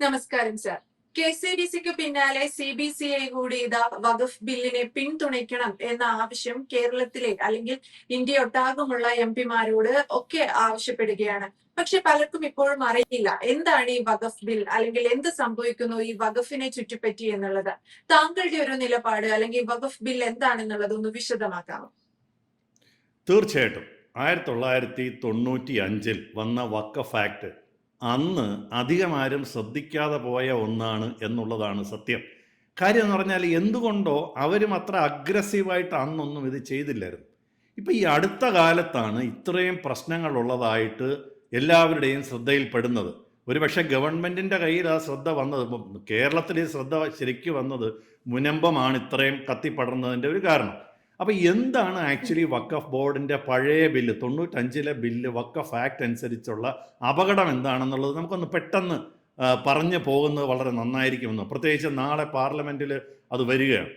നമസ്കാരം sir K C D സിക്ക് പിന്നാലെ സി ബി സി ഐ കൂടി ഇതാ വഖഫ് ബില്ലിനെ പിന്തുണയ്ക്കണം എന്ന ആവശ്യം കേരളത്തിലെ അല്ലെങ്കിൽ ഇന്ത്യ ഒട്ടാകമുള്ള എം പിമാരോട് ഒക്കെ ആവശ്യപ്പെടുകയാണ്. പക്ഷെ പലർക്കും ഇപ്പോഴും അറിയില്ല എന്താണ് ഈ വഖഫ് ബിൽ അല്ലെങ്കിൽ എന്ത് സംഭവിക്കുന്നു ഈ വഖഫിനെ ചുറ്റിപ്പറ്റി എന്നുള്ളത്. താങ്കളുടെ ഒരു നിലപാട് അല്ലെങ്കിൽ വഖഫ് ബിൽ എന്താണെന്നുള്ളത് ഒന്ന് വിശദമാക്കാമോ? തീർച്ചയായിട്ടും. ആയിരത്തി തൊള്ളായിരത്തി തൊണ്ണൂറ്റി അഞ്ചിൽ വന്ന വക്കഫ് ആക്ട് അന്ന് അധികമാരും ശ്രദ്ധിക്കാതെ പോയ ഒന്നാണ് എന്നുള്ളതാണ് സത്യം. കാര്യം എന്ന് പറഞ്ഞാൽ എന്തുകൊണ്ടോ അവരും അത്ര അഗ്രസീവായിട്ട് അന്നൊന്നും ഇത് ചെയ്തില്ലായിരുന്നു. ഇപ്പം ഈ അടുത്ത കാലത്താണ് ഇത്രയും പ്രശ്നങ്ങളുള്ളതായിട്ട് എല്ലാവരുടെയും ശ്രദ്ധയിൽപ്പെടുന്നത്. ഒരുപക്ഷെ ഗവൺമെന്റിന്റെ കയ്യിൽ ആ ശ്രദ്ധ വന്നത് കേരളത്തിൽ ഈ ശ്രദ്ധ ശരിക്കും വന്നത് മുനമ്പമാണ് ഇത്രയും കത്തിപ്പടർന്നതിന്റെ ഒരു കാരണം. അപ്പോൾ എന്താണ് ആക്ച്വലി വക്കഫ് ബോർഡിന്റെ പഴയ ബില്ല്? തൊണ്ണൂറ്റഞ്ചിലെ ബില്ല് വക്കഫ് ആക്ട് അനുസരിച്ചുള്ള അപകടം എന്താണെന്നുള്ളത് നമുക്കൊന്ന് പെട്ടെന്ന് പറഞ്ഞു പോകുന്നത് വളരെ നന്നായിരിക്കുമെന്ന്. പ്രത്യേകിച്ച് നാളെ പാർലമെന്റിൽ അത് വരികയാണ്.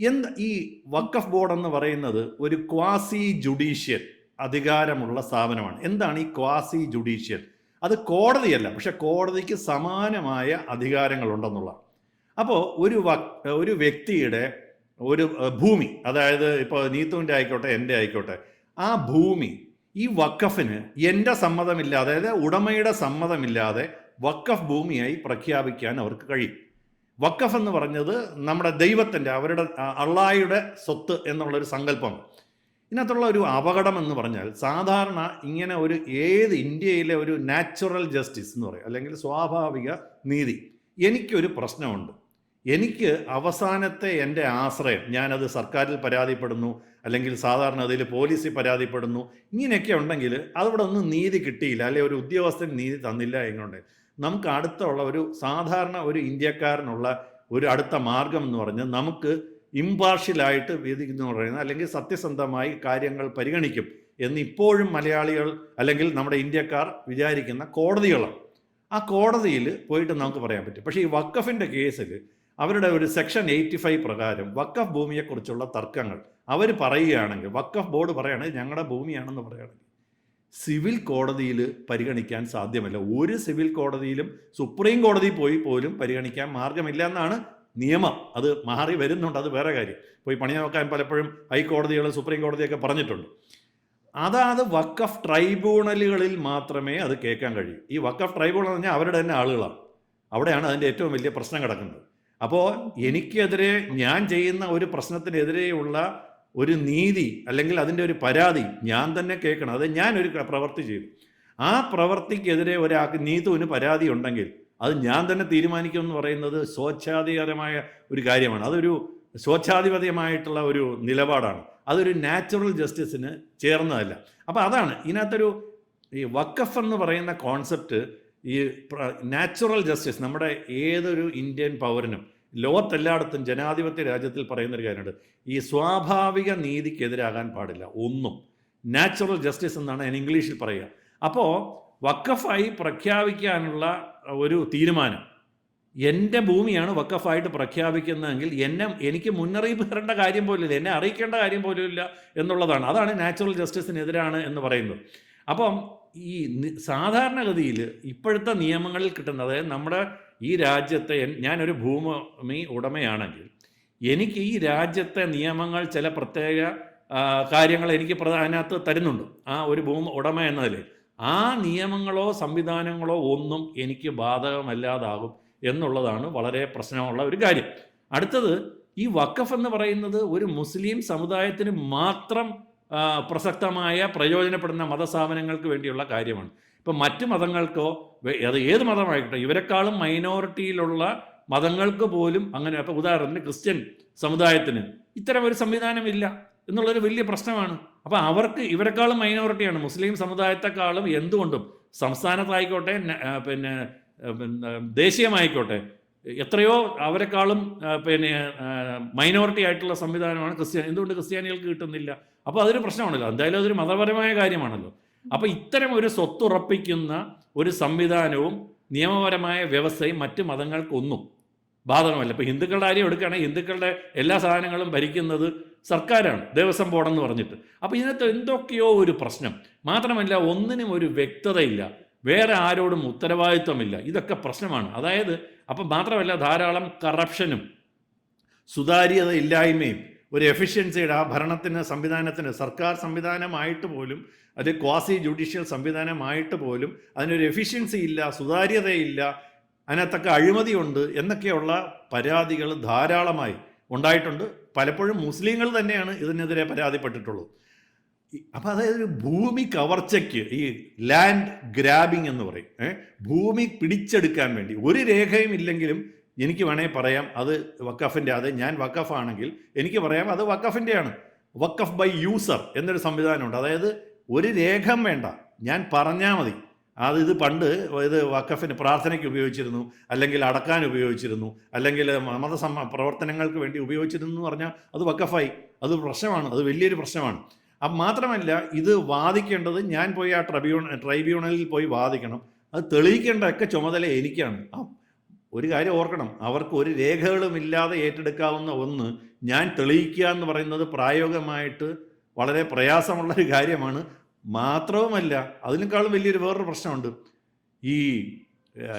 എന്ത് ഈ വക്കഫ് ബോർഡ് എന്ന് പറയുന്നത് ഒരു ക്വാസി ജുഡീഷ്യൽ അധികാരമുള്ള സ്ഥാപനമാണ്. എന്താണ് ഈ ക്വാസി ജുഡീഷ്യൽ? അത് കോടതിയല്ല പക്ഷെ കോടതിക്ക് സമാനമായ അധികാരങ്ങളുണ്ടെന്നുള്ള അപ്പോൾ ഒരു വക് ഒരു വ്യക്തിയുടെ ഒരു ഭൂമി അതായത് ഇപ്പോൾ നീത്തുവിന്റെ ആയിക്കോട്ടെ എന്റെ ആയിക്കോട്ടെ ആ ഭൂമി ഈ വക്കഫിന് എന്റെ സമ്മതമില്ലാതെ അതായത് ഉടമയുടെ സമ്മതമില്ലാതെ വക്കഫ് ഭൂമിയായി പ്രഖ്യാപിക്കാൻ അവർക്ക് കഴിയും. വക്കഫ് എന്ന് പറഞ്ഞത് നമ്മുടെ ദൈവത്തിന്റെ അവരുടെ അള്ളായുടെ സ്വത്ത് എന്നുള്ളൊരു സങ്കല്പം. ഇതിനകത്തുള്ള ഒരു അപകടം എന്ന് പറഞ്ഞാൽ സാധാരണ ഇങ്ങനെ ഒരു ഏത് ഇന്ത്യയിലെ ഒരു നാച്ചുറൽ ജസ്റ്റിസ് എന്ന് പറയും അല്ലെങ്കിൽ സ്വാഭാവിക നീതി എനിക്കൊരു പ്രശ്നമുണ്ട്. എനിക്ക് അവസാനത്തെ എന്റെ ആശ്രയം ഞാനത് സർക്കാരിൽ പരാതിപ്പെടുന്നു അല്ലെങ്കിൽ സാധാരണ അതിൽ പോലീസിൽ പരാതിപ്പെടുന്നു ഇങ്ങനെയൊക്കെ ഉണ്ടെങ്കിൽ അവിടെ ഒന്നും നീതി കിട്ടിയില്ല അല്ലെങ്കിൽ ഒരു ഉദ്യോഗസ്ഥൻ നീതി തന്നില്ല എന്നുണ്ട് നമുക്ക് അടുത്തുള്ള ഒരു സാധാരണ ഒരു ഇന്ത്യക്കാരനുള്ള ഒരു അടുത്ത മാർഗം എന്ന് പറഞ്ഞാൽ നമുക്ക് ഇമ്പാർഷ്യലായിട്ട് വിധിക്കുന്നു പറയുന്നത് അല്ലെങ്കിൽ സത്യസന്ധമായി കാര്യങ്ങൾ പരിഗണിക്കും എന്ന് ഇപ്പോഴും മലയാളികൾ അല്ലെങ്കിൽ നമ്മുടെ ഇന്ത്യക്കാർ വിചാരിക്കുന്ന കോടതികളാണ്. ആ കോടതിയിൽ പോയിട്ട് നമുക്ക് പറയാൻ പറ്റും. പക്ഷേ ഈ വക്കഫിന്റെ കേസിൽ അവരുടെ ഒരു സെക്ഷൻ എയ്റ്റി ഫൈവ് പ്രകാരം വക്കഫ് ഭൂമിയെക്കുറിച്ചുള്ള തർക്കങ്ങൾ. അവർ പറയുകയാണെങ്കിൽ വക്കഫ് ബോർഡ് പറയുകയാണെങ്കിൽ ഞങ്ങളുടെ ഭൂമിയാണെന്ന് പറയുകയാണെങ്കിൽ സിവിൽ കോടതിയിൽ പരിഗണിക്കാൻ സാധ്യമല്ല. ഒരു സിവിൽ കോടതിയിലും സുപ്രീം കോടതി പോയി പോലും പരിഗണിക്കാൻ മാർഗമില്ല എന്നാണ് നിയമം. അത് മാറി വരുന്നുണ്ട്. അത് വേറെ കാര്യം. പോയി പണി നോക്കാൻ പലപ്പോഴും ഹൈക്കോടതികൾ സുപ്രീം കോടതിയൊക്കെ പറഞ്ഞിട്ടുണ്ട്. അതാത് വക്കഫ് ട്രൈബ്യൂണലുകളിൽ മാത്രമേ അത് കേൾക്കാൻ കഴിയൂ. ഈ വക്കഫ് ട്രൈബ്യൂണൽ എന്ന് പറഞ്ഞാൽ അവരുടെ തന്നെ ആളുകളാണ്. അവിടെയാണ് അതിന്റെ ഏറ്റവും വലിയ പ്രശ്നം കിടക്കുന്നത്. അപ്പോൾ എനിക്കെതിരെ ഞാൻ ചെയ്യുന്ന ഒരു പ്രശ്നത്തിനെതിരെയുള്ള ഒരു നീതി അല്ലെങ്കിൽ അതിന്റെ ഒരു പരാതി ഞാൻ തന്നെ കേൾക്കണം. അത് ഞാൻ ഒരു പ്രവൃത്തി ചെയ്തു. ആ പ്രവൃത്തിക്കെതിരെ ഒരാൾക്ക് നീതുവിന് പരാതി ഉണ്ടെങ്കിൽ അത് ഞാൻ തന്നെ തീരുമാനിക്കുമെന്ന് പറയുന്നത് സ്വേച്ഛാധികാരമായ ഒരു കാര്യമാണ്. അതൊരു സ്വേച്ഛാധിപത്യമായിട്ടുള്ള ഒരു നിലപാടാണ്. അതൊരു നാച്ചുറൽ ജസ്റ്റിസിന് ചേർന്നതല്ല. അപ്പോൾ അതാണ്. ഇതിനകത്തൊരു ഈ വക്കഫ് എന്ന് പറയുന്ന കോൺസെപ്റ്റ് ഈ നാച്ചുറൽ ജസ്റ്റിസ് നമ്മുടെ ഏതൊരു ഇന്ത്യൻ പൗരനും ലോകത്തെല്ലായിടത്തും ജനാധിപത്യ രാജ്യത്തിൽ പറയുന്ന ഒരു കാര്യമുണ്ട്. ഈ സ്വാഭാവിക നീതിക്കെതിരാകാൻ പാടില്ല ഒന്നും. നാച്ചുറൽ ജസ്റ്റിസ് എന്നാണ് ഞാൻ ഇംഗ്ലീഷിൽ പറയുക. അപ്പോൾ വക്കഫായി പ്രഖ്യാപിക്കാനുള്ള ഒരു തീരുമാനം. എന്റെ ഭൂമിയാണ് വക്കഫായിട്ട് പ്രഖ്യാപിക്കുന്നതെങ്കിൽ എന്നെ എനിക്ക് മുന്നറിയിപ്പ് തരേണ്ട കാര്യം പോലുമില്ല എന്നെ അറിയിക്കേണ്ട കാര്യം പോലുമില്ല എന്നുള്ളതാണ്. അതാണ് നാച്ചുറൽ ജസ്റ്റിസിനെതിരാണ് എന്ന് പറയുന്നത്. അപ്പം ഈ സാധാരണഗതിയിൽ ഇപ്പോഴത്തെ നിയമങ്ങളിൽ കിട്ടുന്ന അതായത് നമ്മുടെ ഈ രാജ്യത്തെ ഞാനൊരു ഭൂമി ഉടമയാണെങ്കിൽ എനിക്ക് ഈ രാജ്യത്തെ നിയമങ്ങൾ ചില പ്രത്യേക കാര്യങ്ങൾ എനിക്ക് അതിനകത്ത് തരുന്നുണ്ട്. ആ ഒരു ഭൂമി ഉടമ എന്നതിൽ ആ നിയമങ്ങളോ സംവിധാനങ്ങളോ ഒന്നും എനിക്ക് ബാധകമല്ലാതാകും എന്നുള്ളതാണ് വളരെ പ്രശ്നമുള്ള ഒരു കാര്യം. അടുത്തത് ഈ വക്കഫ് എന്ന് പറയുന്നത് ഒരു മുസ്ലിം സമുദായത്തിന് മാത്രം പ്രസക്തമായ പ്രയോജനപ്പെടുന്ന മതസ്ഥാപനങ്ങൾക്ക് വേണ്ടിയുള്ള കാര്യമാണ്. ഇപ്പം മറ്റ് മതങ്ങൾക്കോ അത് ഏത് മതമായിക്കോട്ടെ ഇവരെക്കാളും മൈനോറിറ്റിയിലുള്ള മതങ്ങൾക്ക് പോലും അങ്ങനെ അപ്പോൾ ഉദാഹരണത്തിന് ക്രിസ്ത്യൻ സമുദായത്തിന് ഇത്തരം ഒരു സംവിധാനം ഇല്ല എന്നുള്ളൊരു വലിയ പ്രശ്നമാണ്. അപ്പോൾ അവർക്ക് ഇവരെക്കാളും മൈനോറിറ്റിയാണ് മുസ്ലിം സമുദായത്തെക്കാളും എന്തുകൊണ്ടും സംസ്ഥാനത്തായിക്കോട്ടെ പിന്നെ ദേശീയമായിക്കോട്ടെ എത്രയോ അവരെക്കാളും പിന്നെ മൈനോറിറ്റി ആയിട്ടുള്ള സംവിധാനമാണ് ക്രിസ്ത്യാനി. എന്തുകൊണ്ട് ക്രിസ്ത്യാനികൾക്ക് കിട്ടുന്നില്ല? അപ്പോൾ അതൊരു പ്രശ്നമാണല്ലോ. എന്തായാലും അതൊരു മതപരമായ കാര്യമാണല്ലോ. അപ്പോൾ ഇത്തരം ഒരു സ്വത്തുറപ്പിക്കുന്ന ഒരു സംവിധാനവും നിയമപരമായ വ്യവസ്ഥയും മറ്റു മതങ്ങൾക്കൊന്നും ബാധകമല്ല. ഇപ്പോൾ ഹിന്ദുക്കളുടെ കാര്യം എടുക്കുകയാണെങ്കിൽ ഹിന്ദുക്കളുടെ എല്ലാ സാധനങ്ങളും ഭരിക്കുന്നത് സർക്കാരാണ് ദേവസ്വം ബോർഡെന്ന് പറഞ്ഞിട്ട്. അപ്പോൾ ഇതിനകത്ത് എന്തൊക്കെയോ ഒരു പ്രശ്നം. മാത്രമല്ല ഒന്നിനും ഒരു വ്യക്തതയില്ല. വേറെ ആരോടും ഉത്തരവാദിത്വമില്ല. ഇതൊക്കെ പ്രശ്നമാണ്. അതായത് അപ്പം മാത്രമല്ല ധാരാളം കറപ്ഷനും സുതാര്യത ഇല്ലായ്മയും ഒരു എഫിഷ്യൻസിയുടെ ആ ഭരണത്തിന് സംവിധാനത്തിന് സർക്കാർ സംവിധാനമായിട്ട് പോലും അത് ക്വാസി ജുഡീഷ്യൽ സംവിധാനമായിട്ട് പോലും അതിനൊരു എഫിഷ്യൻസി ഇല്ല സുതാര്യതയില്ല അതിനകത്തൊക്കെ അഴിമതിയുണ്ട് എന്നൊക്കെയുള്ള പരാതികൾ ധാരാളമായി ഉണ്ടായിട്ടുണ്ട് പലപ്പോഴും മുസ്ലിങ്ങൾ തന്നെയാണ് ഇതിനെതിരെ പരാതിപ്പെട്ടിട്ടുള്ളത് അപ്പം അതായത് ഒരു ഭൂമി കവർച്ചയ്ക്ക് ഈ ലാൻഡ് ഗ്രാബിംഗ് എന്ന് പറയും? ഭൂമി പിടിച്ചെടുക്കാൻ വേണ്ടി ഒരു രേഖയും ഇല്ലെങ്കിലും എനിക്ക് വേണമെങ്കിൽ പറയാം അത് വക്കഫിന്റെ അത് ഞാൻ വക്കഫാണെങ്കിൽ എനിക്ക് പറയാം അത് വക്കഫിന്റെയാണ് വക്കഫ് ബൈ യൂസർ എന്നൊരു സംവിധാനമുണ്ട്. അതായത് ഒരു രേഖം വേണ്ട ഞാൻ പറഞ്ഞാൽ മതി. അത് ഇത് പണ്ട് ഇത് വക്കഫിന് പ്രാർത്ഥനയ്ക്ക് ഉപയോഗിച്ചിരുന്നു അല്ലെങ്കിൽ അടക്കാൻ ഉപയോഗിച്ചിരുന്നു അല്ലെങ്കിൽ മതസമ്മ പ്രവർത്തനങ്ങൾക്ക് വേണ്ടി ഉപയോഗിച്ചിരുന്നു എന്ന് പറഞ്ഞാൽ അത് വക്കഫായി അത് പ്രശ്നമാണ് അത് വലിയൊരു പ്രശ്നമാണ്. അപ്പം മാത്രമല്ല ഇത് വാദിക്കേണ്ടത് ഞാൻ പോയി ആ ട്രൈബ്യൂണൽ ട്രൈബ്യൂണലിൽ പോയി വാദിക്കണം. അത് തെളിയിക്കേണ്ട ഒക്കെ ചുമതല എനിക്കാണ്. ഒരു കാര്യം ഓർക്കണം അവർക്ക് ഒരു രേഖകളും ഇല്ലാതെ ഏറ്റെടുക്കാവുന്ന ഒന്ന് ഞാൻ തെളിയിക്കുക എന്ന് പറയുന്നത് പ്രായോഗികമായിട്ട് വളരെ പ്രയാസമുള്ള ഒരു കാര്യമാണ്. മാത്രവുമല്ല അതിനേക്കാളും വലിയൊരു വേറൊരു പ്രശ്നമുണ്ട്. ഈ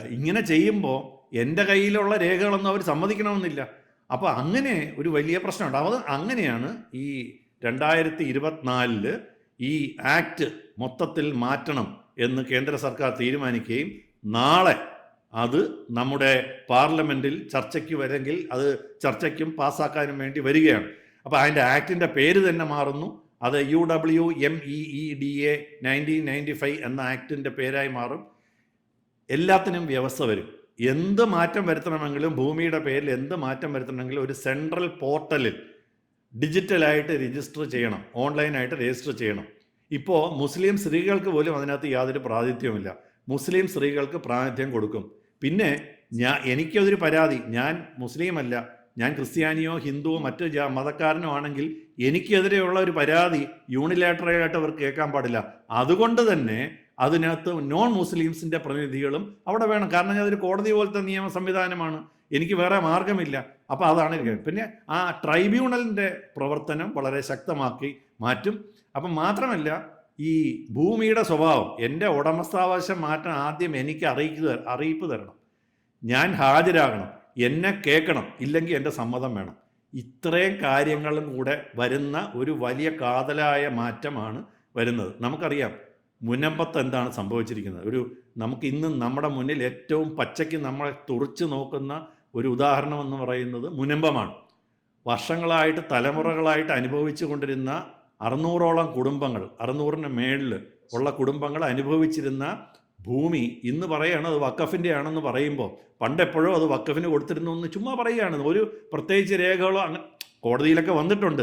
ഇങ്ങനെ ചെയ്യുമ്പോൾ എന്റെ കയ്യിലുള്ള രേഖകളൊന്നും അവർ സമ്മതിക്കണമെന്നില്ല. അപ്പോൾ അങ്ങനെ ഒരു വലിയ പ്രശ്നമുണ്ട്. അത് അങ്ങനെയാണ് ഈ രണ്ടായിരത്തി ഇരുപത്തിനാലിൽ ഈ ആക്ട് മൊത്തത്തിൽ മാറ്റണം എന്ന് കേന്ദ്ര സർക്കാർ തീരുമാനിക്കുകയും നാളെ അത് നമ്മുടെ പാർലമെന്റിൽ ചർച്ചയ്ക്ക് വരെങ്കിൽ അത് ചർച്ചയ്ക്കും പാസ്സാക്കാനും വേണ്ടി വരികയാണ്. അപ്പോൾ അതിന്റെ ആക്ടിന്റെ പേര് തന്നെ മാറുന്നു. അത് U W M E E D A nineteen ninety five എന്ന ആക്ടിന്റെ പേരായി മാറും. എല്ലാത്തിനും വ്യവസ്ഥ വരും. എന്ത് മാറ്റം വരുത്തണമെങ്കിലും ഭൂമിയുടെ പേരിൽ എന്ത് മാറ്റം വരുത്തണമെങ്കിലും ഒരു സെൻട്രൽ പോർട്ടലിൽ ഡിജിറ്റലായിട്ട് രജിസ്റ്റർ ചെയ്യണം. ഓൺലൈനായിട്ട് രജിസ്റ്റർ ചെയ്യണം. ഇപ്പോൾ മുസ്ലിം സ്ത്രീകൾക്ക് പോലും അതിനകത്ത് യാതൊരു പ്രാതിഥ്യവുമില്ല മുസ്ലിം സ്ത്രീകൾക്ക് പ്രാതിനിധ്യം കൊടുക്കും. പിന്നെ ഞാൻ എനിക്കതൊരു പരാതി. ഞാൻ മുസ്ലിമല്ല. ഞാൻ ക്രിസ്ത്യാനിയോ ഹിന്ദുവോ മറ്റു മതക്കാരനോ ആണെങ്കിൽ എനിക്കെതിരെയുള്ള ഒരു പരാതി യൂണിലാറ്ററലായിട്ട് അവർ കേൾക്കാൻ പാടില്ല. അതുകൊണ്ട് തന്നെ അതിനകത്ത് നോൺ മുസ്ലിംസിന്റെ പ്രതിനിധികളും അവിടെ വേണം. കാരണം അതൊരു കോടതി പോലത്തെ നിയമ സംവിധാനമാണ്. എനിക്ക് വേറെ മാർഗമില്ല. അപ്പോൾ അതാണ് പിന്നെ ആ ട്രൈബ്യൂണലിന്റെ പ്രവർത്തനം വളരെ ശക്തമാക്കി മാറ്റും. അപ്പം മാത്രമല്ല ഈ ഭൂമിയുടെ സ്വഭാവം എന്റെ ഉടമസ്ഥാവകാശം മാറ്റാൻ ആദ്യം എനിക്ക് അറിയിക്കുക അറിയിപ്പ് തരണം. ഞാൻ ഹാജരാകണം എന്നെ കേൾക്കണം ഇല്ലെങ്കിൽ എന്റെ സമ്മതം വേണം. ഇത്രയും കാര്യങ്ങളും കൂടെ വരുന്ന ഒരു വലിയ കാതലായ മാറ്റമാണ് വരുന്നത്. നമുക്കറിയാം മുനമ്പത്ത് എന്താണ് സംഭവിച്ചിരിക്കുന്നത്. ഒരു നമുക്ക് ഇന്ന് നമ്മുടെ മുന്നിൽ ഏറ്റവും പച്ചയ്ക്ക് നമ്മളെ തുറച്ചു നോക്കുന്ന ഒരു ഉദാഹരണം എന്ന് പറയുന്നത് മുനമ്പമാണ്. വർഷങ്ങളായിട്ട് തലമുറകളായിട്ട് അനുഭവിച്ചു കൊണ്ടിരുന്ന അറുന്നൂറോളം കുടുംബങ്ങൾ അറുന്നൂറിന് മേളിൽ ഉള്ള കുടുംബങ്ങൾ അനുഭവിച്ചിരുന്ന ഭൂമി ഇന്ന് പറയുകയാണ് അത് വക്കഫിന്റെ ആണെന്ന് പറയുമ്പോൾ പണ്ടെപ്പോഴോ അത് വക്കഫിന് കൊടുത്തിരുന്നു എന്ന് ചുമ്മാ പറയുകയാണ്. ഒരു പ്രത്യേകിച്ച് രേഖകളോ അങ്ങനെ കോടതിയിലൊക്കെ വന്നിട്ടുണ്ട്.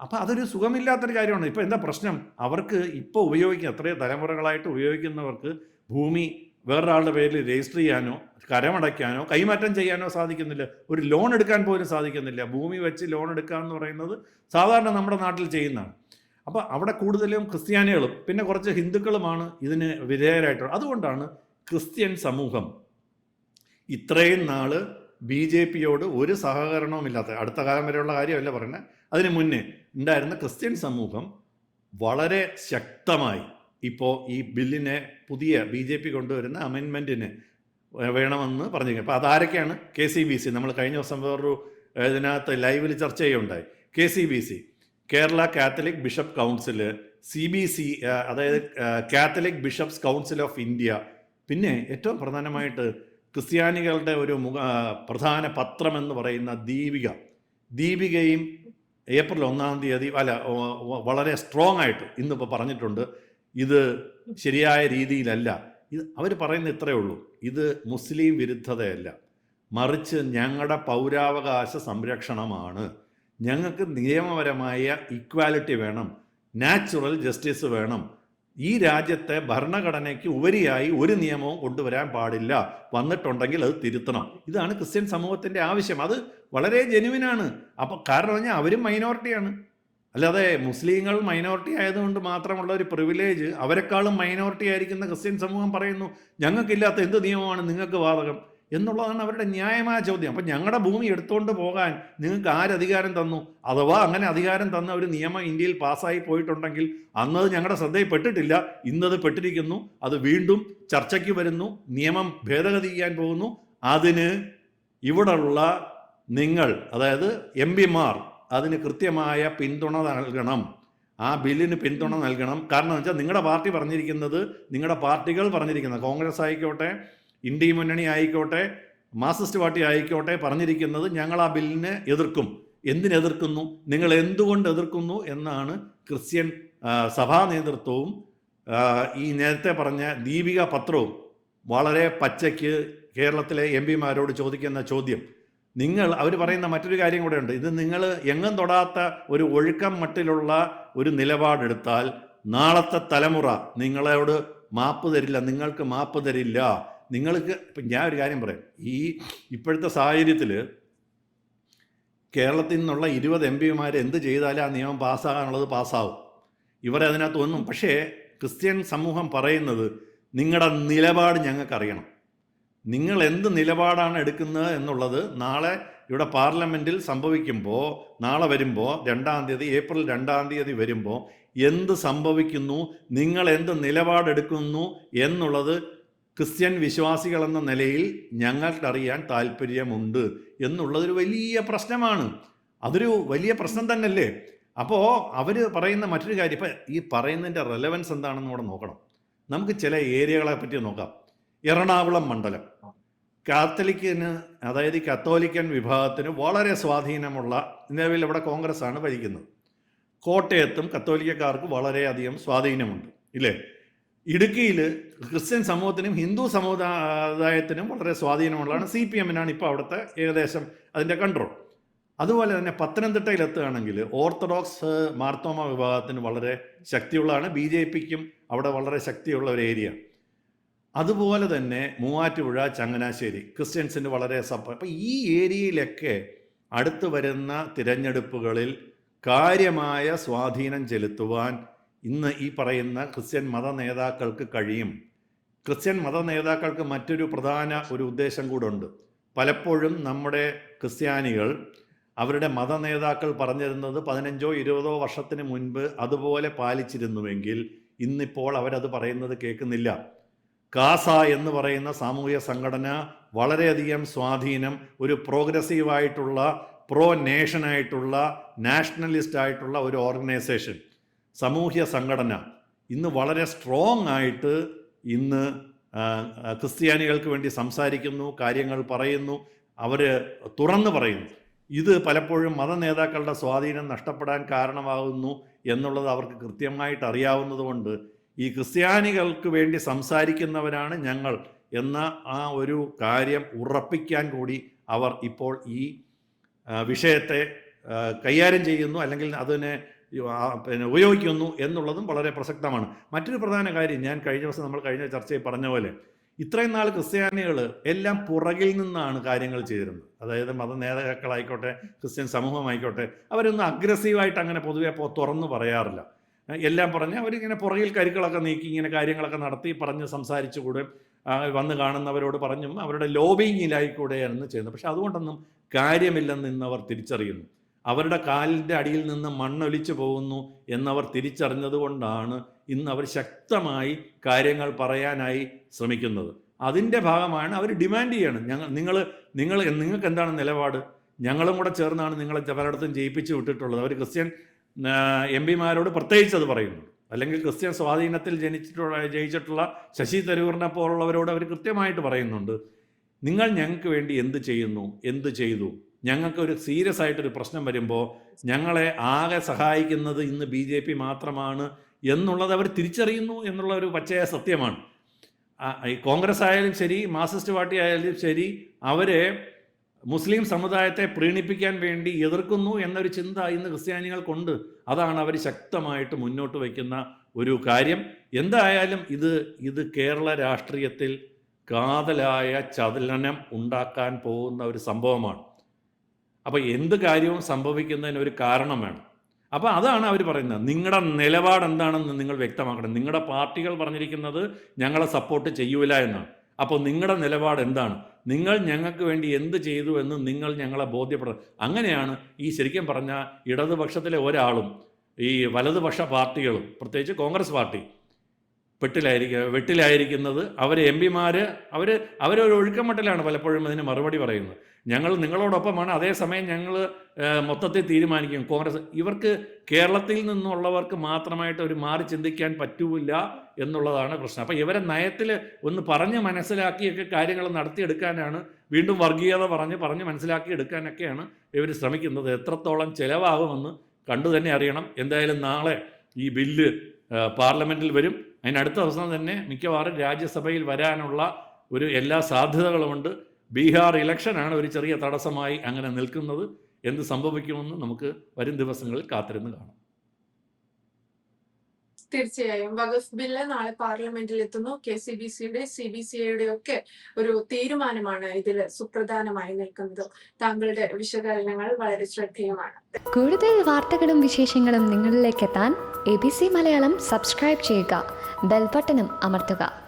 അപ്പോൾ അതൊരു സുഖമില്ലാത്തൊരു കാര്യമാണ്. ഇപ്പോൾ എന്താ പ്രശ്നം? അവർക്ക് ഇപ്പോൾ ഉപയോഗിക്കുക എത്രയോ തലമുറകളായിട്ട് ഉപയോഗിക്കുന്നവർക്ക് ഭൂമി വേറൊരാളുടെ പേരിൽ രജിസ്റ്റർ ചെയ്യാനോ കരമടയ്ക്കാനോ കൈമാറ്റം ചെയ്യാനോ സാധിക്കുന്നില്ല. ഒരു ലോൺ എടുക്കാൻ പോലും സാധിക്കുന്നില്ല. ഭൂമി വെച്ച് ലോൺ എടുക്കുക എന്ന് പറയുന്നത് സാധാരണ നമ്മുടെ നാട്ടിൽ ചെയ്യുന്നതാണ്. അപ്പോൾ അവിടെ കൂടുതലും ക്രിസ്ത്യാനികളും പിന്നെ കുറച്ച് ഹിന്ദുക്കളുമാണ് ഇതിന് വിധേയരായിട്ടുള്ളത്. അതുകൊണ്ടാണ് ക്രിസ്ത്യൻ സമൂഹം ഇത്രയും നാൾ ബി ജെ പിയോട് ഒരു സഹകരണവും ഇല്ലാത്ത അടുത്ത കാലം വരെയുള്ള കാര്യമല്ല പറയുന്നത് അതിന് മുന്നേ ഉണ്ടായിരുന്ന ക്രിസ്ത്യൻ സമൂഹം വളരെ ശക്തമായി ഇപ്പോൾ ഈ ബില്ലിനെ പുതിയ ബി ജെ പി കൊണ്ടുവരുന്ന അമെൻമെന്റിന് വേണമെന്ന് പറഞ്ഞു അപ്പോൾ അതാരൊക്കെയാണ്? K C B C. നമ്മൾ കഴിഞ്ഞ ദിവസം വേറൊരു ഇതിനകത്ത് ലൈവിൽ ചർച്ച ചെയ്യുകയുണ്ടായി. K C B C. Kerala Catholic bishop council C B C അതായത് Catholic bishops council of India. പിന്നെ ഏറ്റവും പ്രധാനമായിട്ട് ക്രിസ്ത്യാനികളുടെ ഒരു മുഖ പ്രധാന പത്രം എന്ന് പറയുന്ന ദീപിക. ദീപികയും ഏപ്രിൽ ഒന്നാം തീയതി അല്ല വളരെ സ്ട്രോങ് ആയിട്ട് ഇന്നിപ്പോൾ പറഞ്ഞിട്ടുണ്ട്. ഇത് ശരിയായ രീതിയിലല്ല. ഇത് അവർ പറയുന്ന ഇത്രയേ ഉള്ളൂ. ഇത് മുസ്ലിം വിരുദ്ധതയല്ല. മറിച്ച് ഞങ്ങളുടെ പൗരാവകാശ സംരക്ഷണമാണ്. ഞങ്ങൾക്ക് നിയമപരമായ ഇക്വാലിറ്റി വേണം. നാച്ചുറൽ ജസ്റ്റിസ് വേണം. ഈ രാജ്യത്തെ ഭരണഘടനയ്ക്ക് ഉപരിയായി ഒരു നിയമവും കൊണ്ടുവരാൻ പാടില്ല. വന്നിട്ടുണ്ടെങ്കിൽ അത് തിരുത്തണം. ഇതാണ് ക്രിസ്ത്യൻ സമൂഹത്തിന്റെ ആവശ്യം. അത് വളരെ ജെനുവിനാണ് അപ്പം കാരണം പറഞ്ഞാൽ അവരും മൈനോറിറ്റിയാണ് അല്ലാതെ മുസ്ലിങ്ങൾ മൈനോറിറ്റി ആയതുകൊണ്ട് മാത്രമുള്ള ഒരു പ്രിവിലേജ് അവരെക്കാളും മൈനോറിറ്റി ആയിരിക്കുന്ന ക്രിസ്ത്യൻ സമൂഹം പറയുന്നു ഞങ്ങൾക്കില്ലാത്ത എന്ത് നിയമമാണ് നിങ്ങൾക്ക് ബാധകം എന്നുള്ളതാണ് അവരുടെ ന്യായമായ ചോദ്യം. അപ്പം ഞങ്ങളുടെ ഭൂമി എടുത്തുകൊണ്ട് പോകാൻ നിങ്ങൾക്ക് ആരധികാരം തന്നു? അഥവാ അങ്ങനെ അധികാരം തന്ന ഒരു നിയമം ഇന്ത്യയിൽ പാസ്സായി പോയിട്ടുണ്ടെങ്കിൽ അന്നത് ഞങ്ങളുടെ ശ്രദ്ധയിൽപ്പെട്ടിട്ടില്ല. ഇന്നത് പെട്ടിരിക്കുന്നു. അത് വീണ്ടും ചർച്ചയ്ക്ക് വരുന്നു. നിയമം ഭേദഗതി ചെയ്യാൻ പോകുന്നു. അതിന് ഇവിടെയുള്ള നിങ്ങൾ അതായത് എം പിമാർ അതിന് കൃത്യമായ പിന്തുണ നൽകണം. ആ ബില്ലിന് പിന്തുണ നൽകണം. കാരണം എന്ന് വെച്ചാൽ നിങ്ങളുടെ പാർട്ടി പറഞ്ഞിരിക്കുന്നത് നിങ്ങളുടെ പാർട്ടികൾ പറഞ്ഞിരിക്കുന്നത് കോൺഗ്രസ് ആയിക്കോട്ടെ ഇന്ത്യ മുന്നണി ആയിക്കോട്ടെ മാർക്സിസ്റ്റ് പാർട്ടി ആയിക്കോട്ടെ പറഞ്ഞിരിക്കുന്നത് ഞങ്ങൾ ആ ബില്ലിനെ എതിർക്കും. എന്തിനെതിർക്കുന്നു നിങ്ങൾ എന്തുകൊണ്ട് എതിർക്കുന്നു എന്നാണ് ക്രിസ്ത്യൻ സഭാ നേതൃത്വവും ഈ നേരത്തെ പറഞ്ഞ ദീപിക പത്രവും വളരെ പച്ചയ്ക്ക് കേരളത്തിലെ എം പിമാരോട് ചോദിക്കുന്ന ചോദ്യം. നിങ്ങൾ അവർ പറയുന്ന മറ്റൊരു കാര്യം കൂടെ ഉണ്ട്. ഇത് നിങ്ങൾ എങ്ങും തൊടാത്ത ഒരു ഒഴുക്കം മട്ടിലുള്ള ഒരു നിലപാടെടുത്താൽ നാളത്തെ തലമുറ നിങ്ങളോട് മാപ്പ് തരില്ല നിങ്ങൾക്ക് മാപ്പ് തരില്ല. നിങ്ങൾക്ക് ഇപ്പം ഞാൻ ഒരു കാര്യം പറയാം. ഈ ഇപ്പോഴത്തെ സാഹചര്യത്തിൽ കേരളത്തിൽ നിന്നുള്ള ഇരുപത് എം പിമാർ എന്ത് ചെയ്താലും ആ നിയമം പാസ്സാകാനുള്ളത് പാസ്സാവും. ഇവരെ അതിനകത്ത് ഒന്നും. പക്ഷേ ക്രിസ്ത്യൻ സമൂഹം പറയുന്നത് നിങ്ങളുടെ നിലപാട് ഞങ്ങൾക്കറിയണം. നിങ്ങൾ എന്ത് നിലപാടാണ് എടുക്കുന്നത് എന്നുള്ളത് നാളെ ഇവിടെ പാർലമെന്റിൽ സംഭവിക്കുമ്പോൾ നാളെ വരുമ്പോൾ രണ്ടാം തീയതി ഏപ്രിൽ രണ്ടാം തീയതി വരുമ്പോൾ എന്ത് സംഭവിക്കുന്നു നിങ്ങൾ എന്ത് നിലപാടെടുക്കുന്നു എന്നുള്ളത് ക്രിസ്ത്യൻ വിശ്വാസികൾ എന്ന നിലയിൽ ഞങ്ങൾക്കറിയാൻ താല്പര്യമുണ്ട് എന്നുള്ളതൊരു വലിയ പ്രശ്നമാണ്. അതൊരു വലിയ പ്രശ്നം തന്നെയല്ലേ? അപ്പോൾ അവർ പറയുന്ന മറ്റൊരു കാര്യം ഇപ്പം ഈ പറയുന്നതിന്റെ റെലവൻസ് എന്താണെന്ന് കൂടെ നോക്കണം. നമുക്ക് ചില ഏരിയകളെ പറ്റി നോക്കാം. എറണാകുളം മണ്ഡലം. കാത്തലിക്കിന് അതായത് കത്തോലിക്കൻ വിഭാഗത്തിന് വളരെ സ്വാധീനമുള്ള നിലവിൽ ഇവിടെ കോൺഗ്രസ് ആണ് ഭരിക്കുന്നത്. കോട്ടയത്തും കത്തോലിക്കക്കാർക്ക് വളരെയധികം സ്വാധീനമുണ്ട്. ഇല്ലേ? ഇടുക്കിയിൽ ക്രിസ്ത്യൻ സമൂഹത്തിനും ഹിന്ദു സമുദായത്തിനും വളരെ സ്വാധീനമുള്ളതാണ് സി പി എമ്മിനാണ് ഇപ്പോൾ അവിടുത്തെ ഏകദേശം അതിന്റെ കൺട്രോൾ അതുപോലെ തന്നെ പത്തനംതിട്ടയിൽ എത്തുകയാണെങ്കിൽ ഓർത്തഡോക്സ് മാർത്തോമ വിഭാഗത്തിന് വളരെ ശക്തിയുള്ളതാണ്. ബി ജെ പിക്കും അവിടെ വളരെ ശക്തിയുള്ള ഒരു ഏരിയ അതുപോലെ തന്നെ മൂവാറ്റുപുഴ ചങ്ങനാശ്ശേരി ക്രിസ്ത്യൻസിന് വളരെ സപ്പ അപ്പം ഈ ഏരിയയിലൊക്കെ അടുത്തു വരുന്ന തിരഞ്ഞെടുപ്പുകളിൽ കാര്യമായ സ്വാധീനം ചെലുത്തുവാൻ ഇന്ന് ഈ പറയുന്ന ക്രിസ്ത്യൻ മത നേതാക്കൾക്ക് കഴിയും. ക്രിസ്ത്യൻ മത നേതാക്കൾക്ക് മറ്റൊരു പ്രധാന ഒരു ഉദ്ദേശം കൂടെ ഉണ്ട് പലപ്പോഴും നമ്മുടെ ക്രിസ്ത്യാനികൾ അവരുടെ മത നേതാക്കൾ പറഞ്ഞിരുന്നത് പതിനഞ്ചോ ഇരുപതോ വർഷത്തിന് മുൻപ് അതുപോലെ പാലിച്ചിരുന്നുവെങ്കിൽ ഇന്നിപ്പോൾ അവരത് പറയുന്നത് കേൾക്കുന്നില്ല. കാസ എന്ന് പറയുന്ന സാമൂഹ്യ സംഘടന വളരെയധികം സ്വാധീനം ഒരു പ്രോഗ്രസീവായിട്ടുള്ള പ്രോ നേഷനായിട്ടുള്ള നാഷണലിസ്റ്റ് ആയിട്ടുള്ള ഒരു ഓർഗനൈസേഷൻ. സാമൂഹ്യ സംഘടന ഇന്ന് വളരെ സ്ട്രോങ് ആയിട്ട് ഇന്ന് ക്രിസ്ത്യാനികൾക്ക് വേണ്ടി സംസാരിക്കുന്നു കാര്യങ്ങൾ പറയുന്നു അവർ തുറന്നു പറയുന്നു. ഇത് പലപ്പോഴും മത നേതാക്കളുടെ സ്വാധീനം നഷ്ടപ്പെടാൻ കാരണമാകുന്നു എന്നുള്ളത് അവർക്ക് കൃത്യമായിട്ട് അറിയാവുന്നതുകൊണ്ട് ഈ ക്രിസ്ത്യാനികൾക്ക് വേണ്ടി സംസാരിക്കുന്നവരാണ് ഞങ്ങൾ എന്ന ആ ഒരു കാര്യം ഉറപ്പിക്കാൻ കൂടി അവർ ഇപ്പോൾ ഈ വിഷയത്തെ കൈകാര്യം ചെയ്യുന്നു. അല്ലെങ്കിൽ അതിനെ പിന്നെ ഉപയോഗിക്കുന്നു എന്നുള്ളതും വളരെ പ്രസക്തമാണ്. മറ്റൊരു പ്രധാന കാര്യം ഞാൻ കഴിഞ്ഞ ദിവസം നമ്മൾ കഴിഞ്ഞ ചർച്ചയിൽ പറഞ്ഞ പോലെ ഇത്രയും നാൾ ക്രിസ്ത്യാനികൾ എല്ലാം പുറകിൽ നിന്നാണ് കാര്യങ്ങൾ ചെയ്തിരുന്നത്. അതായത് മത നേതാക്കളായിക്കോട്ടെ ക്രിസ്ത്യൻ സമൂഹമായിക്കോട്ടെ അവരൊന്നും അഗ്രസീവായിട്ട് അങ്ങനെ പൊതുവെ തുറന്നു പറയാറില്ല. എല്ലാം പറഞ്ഞ് അവരിങ്ങനെ പുറകിൽ കരുക്കളൊക്കെ നീക്കി ഇങ്ങനെ കാര്യങ്ങളൊക്കെ നടത്തി പറഞ്ഞ് സംസാരിച്ചു കൂടെ വന്ന് കാണുന്നവരോട് പറഞ്ഞും അവരുടെ ലോബിങ്ങിലായിക്കൂടെയായിരുന്നു ചെയ്യുന്നത്. പക്ഷെ അതുകൊണ്ടൊന്നും കാര്യമില്ലെന്ന് ഇന്ന് അവർ തിരിച്ചറിയുന്നു. അവരുടെ കാലിന്റെ അടിയിൽ നിന്ന് മണ്ണൊലിച്ചു പോകുന്നു എന്നവർ തിരിച്ചറിഞ്ഞതുകൊണ്ടാണ് ഇന്ന് അവർ ശക്തമായി കാര്യങ്ങൾ പറയാനായി ശ്രമിക്കുന്നത്. അതിന്റെ ഭാഗമാണ് അവർ ഡിമാൻഡ് ചെയ്യണം. ഞങ്ങൾ നിങ്ങൾ നിങ്ങൾ നിങ്ങൾക്ക് എന്താണ് നിലപാട്? ഞങ്ങളും കൂടെ ചേർന്നാണ് നിങ്ങളെ പലയിടത്തും ജയിപ്പിച്ച് വിട്ടിട്ടുള്ളത്. അവർ ക്രിസ്ത്യൻ എം പിമാരോട് പ്രത്യേകിച്ച് അത് പറയുന്നു. അല്ലെങ്കിൽ ക്രിസ്ത്യൻ സ്വാധീനത്തിൽ ജനിച്ചിട്ടുള്ള ജയിച്ചിട്ടുള്ള ശശി തരൂറിനെ പോലുള്ളവരോട് അവർ കൃത്യമായിട്ട് പറയുന്നുണ്ട്. നിങ്ങൾ ഞങ്ങൾക്ക് വേണ്ടി എന്ത് ചെയ്യുന്നു? എന്ത് ചെയ്തു? ഞങ്ങൾക്ക് ഒരു സീരിയസ് ആയിട്ടൊരു പ്രശ്നം വരുമ്പോൾ ഞങ്ങളെ ആകെ സഹായിക്കുന്നത് ഇന്ന് ബി ജെ പി മാത്രമാണ് എന്നുള്ളത് അവർ തിരിച്ചറിയുന്നു എന്നുള്ള ഒരു പച്ചയായ സത്യമാണ്. ഈ കോൺഗ്രസ് ആയാലും ശരി മാർസിസ്റ്റ് പാർട്ടി ആയാലും ശരി അവരെ മുസ്ലിം സമുദായത്തെ പ്രീണിപ്പിക്കാൻ വേണ്ടി എതിർക്കുന്നു എന്നൊരു ചിന്ത ഇന്ന് ക്രിസ്ത്യാനികൾക്കുണ്ട്. അതാണ് അവർ ശക്തമായിട്ട് മുന്നോട്ട് വയ്ക്കുന്ന ഒരു കാര്യം. എന്തായാലും ഇത് ഇത് കേരള രാഷ്ട്രീയത്തിൽ കാതലായ ചലനം ഉണ്ടാക്കാൻ പോകുന്ന ഒരു സംഭവമാണ്. അപ്പോൾ എന്ത് കാര്യവും സംഭവിക്കുന്നതിന് ഒരു കാരണം വേണം. അപ്പോൾ അതാണ് അവർ പറയുന്നത്. നിങ്ങളുടെ നിലപാട് എന്താണെന്ന് നിങ്ങൾ വ്യക്തമാക്കണം. നിങ്ങളുടെ പാർട്ടികൾ പറഞ്ഞിരിക്കുന്നത് ഞങ്ങളെ സപ്പോർട്ട് ചെയ്യൂല എന്നാണ്. അപ്പോൾ നിങ്ങളുടെ നിലപാട് എന്താണ്? നിങ്ങൾ ഞങ്ങൾക്ക് വേണ്ടി എന്ത് ചെയ്തു എന്ന് നിങ്ങൾ ഞങ്ങളെ ബോധ്യപ്പെടുക അങ്ങനെയാണ് ഈ ശരിക്കും പറഞ്ഞ ഇടതുപക്ഷത്തിലെ ഒരാളും ഈ വലതുപക്ഷ പാർട്ടികളും പ്രത്യേകിച്ച് കോൺഗ്രസ് പാർട്ടി പെട്ടിലായിരിക്കുക വെട്ടിലായിരിക്കുന്നത് അവർ എം പിമാർ അവർ അവരൊരു ഒഴുക്കമട്ടിലാണ് പലപ്പോഴും അതിന് മറുപടി പറയുന്നത്. ഞങ്ങൾ നിങ്ങളോടൊപ്പമാണ്. അതേസമയം ഞങ്ങൾ മൊത്തത്തിൽ തീരുമാനിക്കും. കോൺഗ്രസ് ഇവർക്ക് കേരളത്തിൽ നിന്നുള്ളവർക്ക് മാത്രമായിട്ട് ഒരു മാറി ചിന്തിക്കാൻ പറ്റൂല എന്നുള്ളതാണ് പ്രശ്നം. അപ്പോൾ ഇവരെ നയത്തിൽ ഒന്ന് പറഞ്ഞ് മനസ്സിലാക്കിയൊക്കെ കാര്യങ്ങൾ നടത്തിയെടുക്കാനാണ് വീണ്ടും വർഗീയത പറഞ്ഞ് പറഞ്ഞ് മനസ്സിലാക്കി എടുക്കാനൊക്കെയാണ് ഇവർ ശ്രമിക്കുന്നത്. എത്രത്തോളം ചിലവാകുമെന്ന് കണ്ടു തന്നെ അറിയണം. എന്തായാലും നാളെ ഈ ബില്ല് പാർലമെന്റിൽ വരും. അതിനടുത്ത ദിവസം തന്നെ മിക്കവാറും രാജ്യസഭയിൽ വരാനുള്ള ഒരു എല്ലാ സാധ്യതകളുമുണ്ട്. ബീഹാർ ഇലക്ഷനാണ് ഒരു ചെറിയ തടസ്സമായി അങ്ങനെ നിൽക്കുന്നത്. എന്ത് സംഭവിക്കുമെന്ന് നമുക്ക് വരും ദിവസങ്ങളിൽ കാത്തിരുന്ന് കാണാം. തീർച്ചയായും. വഖഫ് ബില്ല് നാളെ പാർലമെന്റിൽ എത്തുന്നു കെ സി ബി സിയുടെ സി ബി സി ഐയുടെ ഒക്കെ ഒരു തീരുമാനമാണ് ഇതിൽ സുപ്രധാനമായി നിൽക്കുന്നത്. താങ്കളുടെ വിശകലനങ്ങൾ വളരെ ശ്രദ്ധേയമാണ്. കൂടുതൽ വാർത്തകളും വിശേഷങ്ങളും നിങ്ങളിലേക്ക് എത്താൻ A B C Malayalam subscribe ചെയ്യുക. ബെൽബട്ടനും അമർത്തുക.